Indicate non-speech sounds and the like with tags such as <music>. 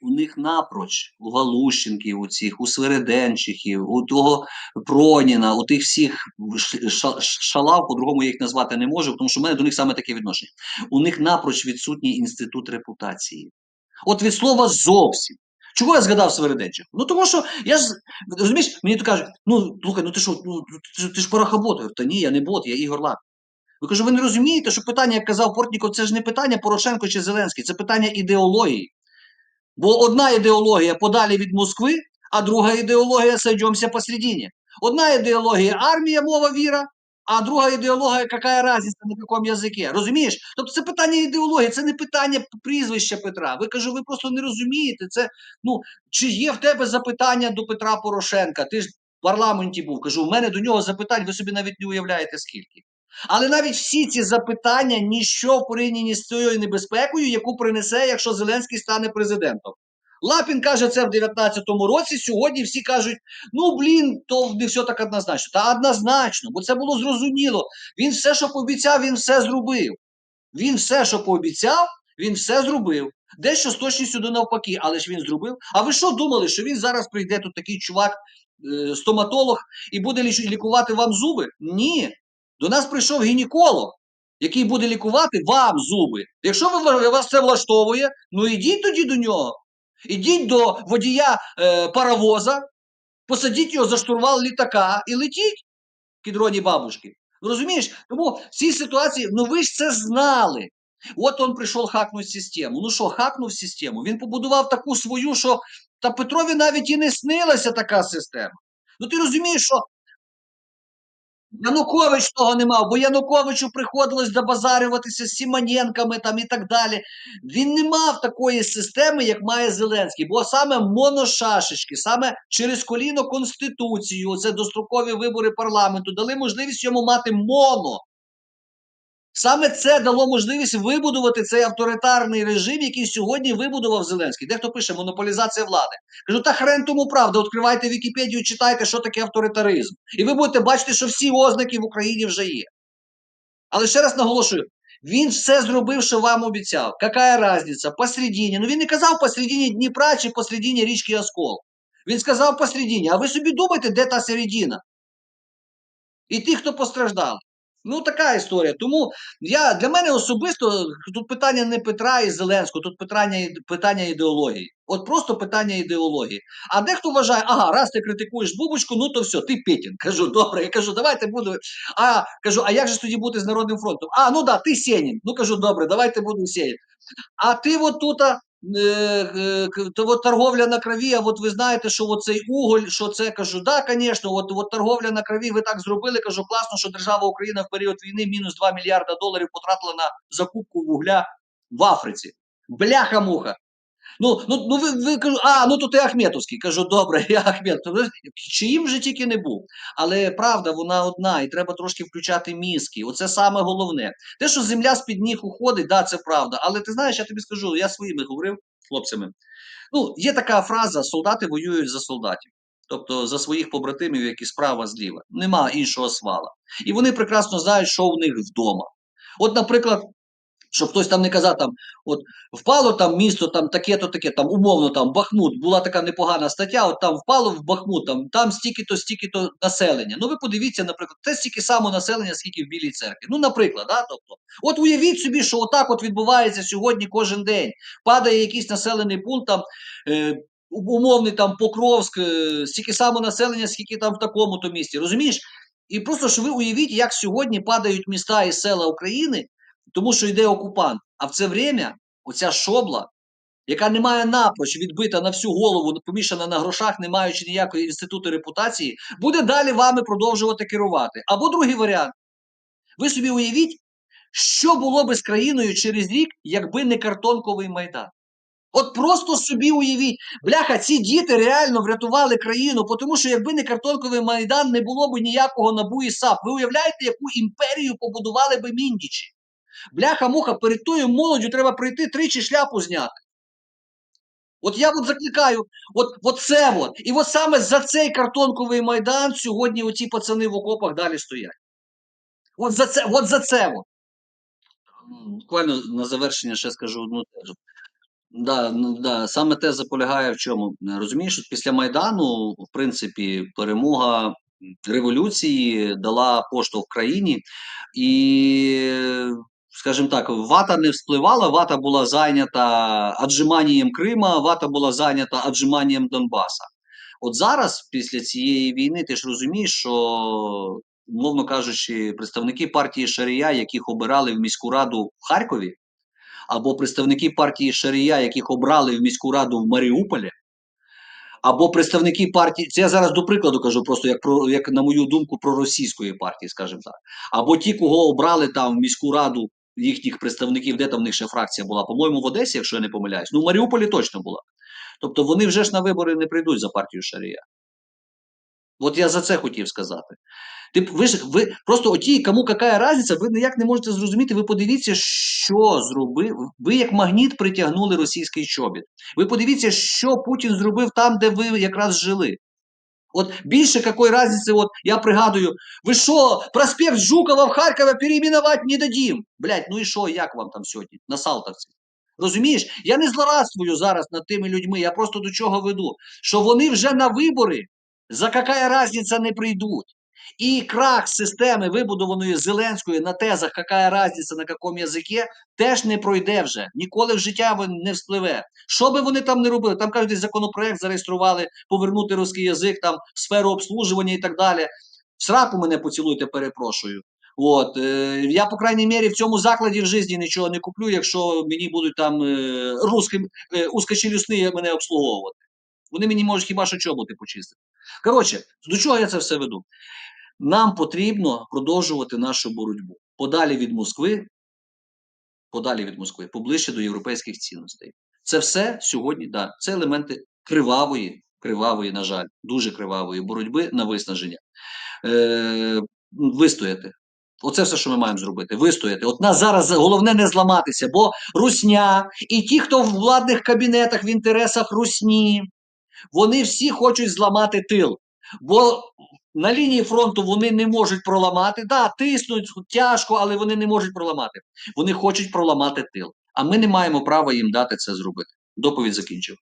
у них напроч, у Галущенків, у цих, у Свириденчихів, у того Проніна, у тих всіх шалав, по-другому я їх назвати не можу, тому що в мене до них саме таке відношення. У них напроч відсутній інститут репутації. От від слова зовсім. Чого я згадав Свириденчих? Ну тому що я ж розумієш, мені то кажуть, ну слухай, ну ти що, ну ти, ти ж порохобот. Та ні, я не бот, я Ігор Лак. Ви кажу, ви не розумієте, що питання, як казав Портніков, це ж не питання Порошенко чи Зеленський, це питання ідеології. Бо одна ідеологія подалі від Москви, а друга ідеологія сойдемося посередині. Одна ідеологія армія, мова, віра, а друга ідеологія, яка разниця на якому язикі. Розумієш? Тобто це питання ідеології, це не питання прізвища Петра. Ви кажу, ви просто не розумієте. Це ну чи є в тебе запитання до Петра Порошенка? Ти ж в парламенті був. Кажу, у мене до нього запитань, ви собі навіть не уявляєте скільки. Але навіть всі ці запитання ніщо в порівнянні з цією небезпекою, яку принесе, якщо Зеленський стане президентом. Лапін каже це в 19-му році. Сьогодні всі кажуть: ну блін, то не все так однозначно. Та однозначно, бо це було зрозуміло. Він все, що пообіцяв, він все зробив. Він все, що пообіцяв, він все зробив. Дещо з точністю до навпаки, але ж він зробив. А ви що думали, що він зараз прийде тут такий чувак, е, стоматолог, і буде лікувати вам зуби? Ні. До нас прийшов гінеколог, який буде лікувати вам зуби. Якщо ви вас це влаштовує, ну ідіть тоді до нього. Ідіть до водія е, паровоза, посадіть його за штурвал літака і летіть, кідроні бабушки. Розумієш? Тому в цій ситуації, ну ви ж це знали. От він прийшов хакнути систему. Ну що, хакнув систему. Він побудував таку свою, що та Петрові навіть і не снилася така система. Ну ти розумієш, що Янукович того не мав, бо Януковичу приходилось добазарюватися з Сімоненками там і так далі. Він не мав такої системи, як має Зеленський, бо саме моношашечки, саме через коліно Конституцію, це дострокові вибори парламенту, дали можливість йому мати моно. Саме це дало можливість вибудувати цей авторитарний режим, який сьогодні вибудував Зеленський. Дехто пише монополізація влади. Кажу, та хрен тому правда. Відкривайте Вікіпедію, читайте, що таке авторитаризм. І ви будете бачити, що всі ознаки в Україні вже є. Але ще раз наголошую: він все зробив, що вам обіцяв. Яка різниця? Посередині. Ну він не казав посередині Дніпра чи посередині річки Оскол. Він сказав посередині. А ви собі думайте, де та середина? І ті, хто постраждали. Ну, така історія. Тому я для мене особисто тут питання не Петра і Зеленського, тут питання, питання ідеології. От просто питання ідеології. А дехто вважає, ага, раз ти критикуєш бубочку, ну то все, ти Петін. Кажу, добре. Я кажу, давайте будемо. А кажу, а як же тоді бути з Народним фронтом? А, ну да, ти Сенін. Ну кажу, добре, давайте будемо Сенін. А ти от тут, то вот торговля на крові, а от ви знаєте, що от цей уголь, що це кажу, да, звісно, от, от торговля на крові, ви так зробили. Кажу, класно, що держава Україна в період війни мінус 2 мільярда доларів потратила на закупку вугля в Африці. Бляха-муха. Ну, ну, ну ви, ви кажу, а, ну то ти Ахметовський. Кажу, добре, <laughs> я Ахметов. Чиїм же тільки не був. Але правда, вона одна, і треба трошки включати мізки. Оце саме головне. Те, що земля з-під ніг уходить, да, це правда. Але ти знаєш, я тобі скажу, я своїми говорив хлопцями. Ну, є така фраза: солдати воюють за солдатів. Тобто за своїх побратимів, які справа зліва. Нема іншого свала. І вони прекрасно знають, що в них вдома. От, наприклад, щоб хтось там не казав, там, от впало там місто, там таке-то, таке, там умовно там Бахмут, була така непогана стаття, от там впало в Бахмут, там, там стільки-то, стільки-то населення. Ну ви подивіться, наприклад, це стільки само населення, скільки в Білій церкві. Ну, наприклад, да, тобто, от уявіть собі, що отак от відбувається сьогодні кожен день. Падає якийсь населений пункт, там, е, умовний там Покровськ, е, стільки само населення, скільки там в такому-то місті. Розумієш? І просто що ви уявіть, як сьогодні падають міста і села України, тому що йде окупант. А в це время оця шобла, яка не має напроч відбита на всю голову, помішана на грошах, не маючи ніякої інституту репутації, буде далі вами продовжувати керувати. Або другий варіант. Ви собі уявіть, що було би з країною через рік, якби не картонковий майдан. От просто собі уявіть, бляха, ці діти реально врятували країну, тому що якби не картонковий майдан, не було б ніякого набу і САП. Ви уявляєте, яку імперію побудували би міндічі? Бляха-муха, перед тою молоддю треба прийти тричі шляпу зняти. От я от закликаю, от, от це от. І от саме за цей картонковий майдан сьогодні оці пацани в окопах далі стоять. От за це, от за це от. Буквально на завершення ще скажу одну тезу. Да, ну да, саме те полягає в чому. Розумієш, от після Майдану, в принципі, перемога революції дала поштовх країні, і, скажімо так, вата не вспливала, вата була зайнята аджиманієм Крима, вата була зайнята аджиманієм Донбаса. От зараз, після цієї війни, ти ж розумієш, що, умовно кажучи, представники партії Шарія, яких обирали в міську раду в Харкові, або представники партії Шарія, яких обрали в міську раду в Маріуполі, або представники партії, це я зараз до прикладу кажу, просто як про як на мою думку, проросійської партії, скажімо так, або ті, кого обрали там в міську раду їхніх представників, де там в них ще фракція була, по-моєму, в Одесі, якщо я не помиляюсь, ну в Маріуполі точно була. Тобто вони вже ж на вибори не прийдуть за партію Шарія. От я за це хотів сказати. Ти ви ж ви просто оті, кому яка разниця, ви ніяк не можете зрозуміти. Ви подивіться, що зробив. Ви як магніт притягнули російський чобіт. Ви подивіться, що Путін зробив там, де ви якраз жили. От більше якої разниці, от я пригадую, ви що, проспект Жукова в Харкові переименувати не дадім. Блять, ну і що, як вам там сьогодні? На Салтовці? Розумієш, я не злорадствую зараз над тими людьми, я просто до чого веду, що вони вже на вибори за яка разниця не прийдуть. І крах системи, вибудованої Зеленською на тезах, яка разниця на якому язикі, теж не пройде вже. Ніколи в життя не вспливе. Що би вони там не робили? Там кажуть, законопроект зареєстрували, повернути русський язик, там сферу обслужування і так далі. В сраку мене поцілуйте, перепрошую. От, е, я, по крайній мірі, в цьому закладі в житті нічого не куплю, якщо мені будуть там е, русским, е, узкочелюсні мене обслуговувати. Вони мені можуть хіба що чоботи почистити. Коротше, до чого я це все веду? Нам потрібно продовжувати нашу боротьбу подалі від Москви, подалі від Москви, поближче до європейських цінностей. Це все сьогодні, да, це елементи кривавої, кривавої, на жаль, дуже кривавої боротьби на виснаження. Е, Вистояти. Оце все, що ми маємо зробити. Вистояти. От нас зараз головне не зламатися, бо русня і ті, хто в владних кабінетах в інтересах русні, вони всі хочуть зламати тил. Бо на лінії фронту вони не можуть проламати. Да, тиснуть тяжко, але вони не можуть проламати. Вони хочуть проламати тил. А ми не маємо права їм дати це зробити. Доповідь закінчив.